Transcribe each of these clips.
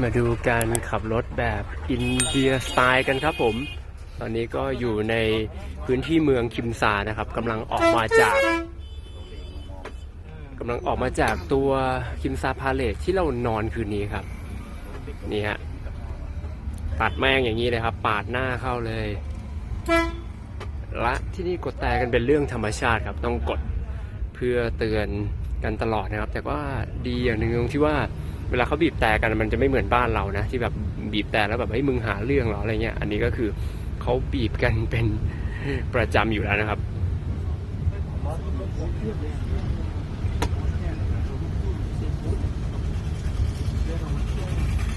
มาดูการขับรถแบบอินเดียสไตล์กันครับผม ตอนนี้ก็อยู่ในพื้นที่เมืองคิมซานะครับกำลังออกมาจากกำลังออกมาจากตัวคิมซาพาเลทที่เรานอนคืนนี้ครับ นี่ฮะตัดแม่งอย่างนี้เลยครับ ปาดหน้าเข้าเลย และที่นี่กดแต่กันเป็นเรื่องธรรมชาติครับ ต้องกดเพื่อเตือนกันตลอดนะครับ แต่ว่าดีอย่างหนึ่งตรงที่ว่า เวลาเขาบีบแต่กันมันจะไม่เหมือนบ้านเรานะ ที่แบบบีบแต่แล้วแบบเฮ้ยมึงหาเรื่องหรออะไรเงี้ยอันนี้ก็คือเขาบีบกันเป็นประจำอยู่แล้วนะครับ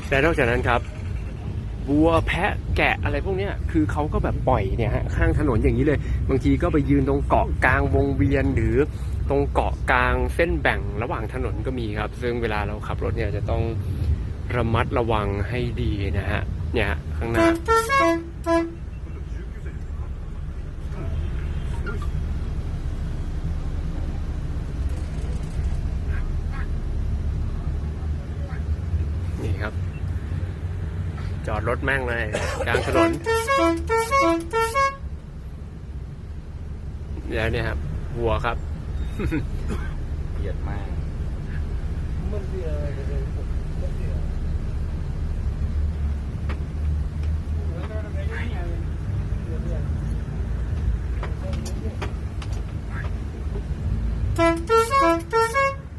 และนอกจากนั้นครับ วัวแพะแกะอะไรพวกเนี้ยคือเขาก็แบบปล่อยเนี่ยฮะข้างถนนอย่างนี้เลย บางทีก็ไปยืนตรงเกาะกลางวงเวียนหรือตรงเกาะกลางเส้นแบ่งระหว่างถนนก็มีครับ ซึ่งเวลาเราขับรถเนี่ยจะต้องระมัดระวังให้ดีนะฮะเนี่ยฮะข้างหน้านี่ครับ จอดรถแม่งเลย กลางถนนแล้วเนี่ยครับ วัวครับเกลียดมาก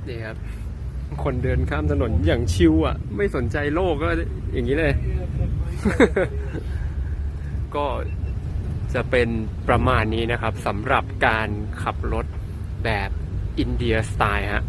นี่ครับ คนเดินข้ามถนนอย่างชิวอะ ไม่สนใจโลกก็อย่างนี้เลย ก็จะเป็นประมาณนี้นะครับสำหรับการขับรถแบบอินเดียสไตล์ฮะ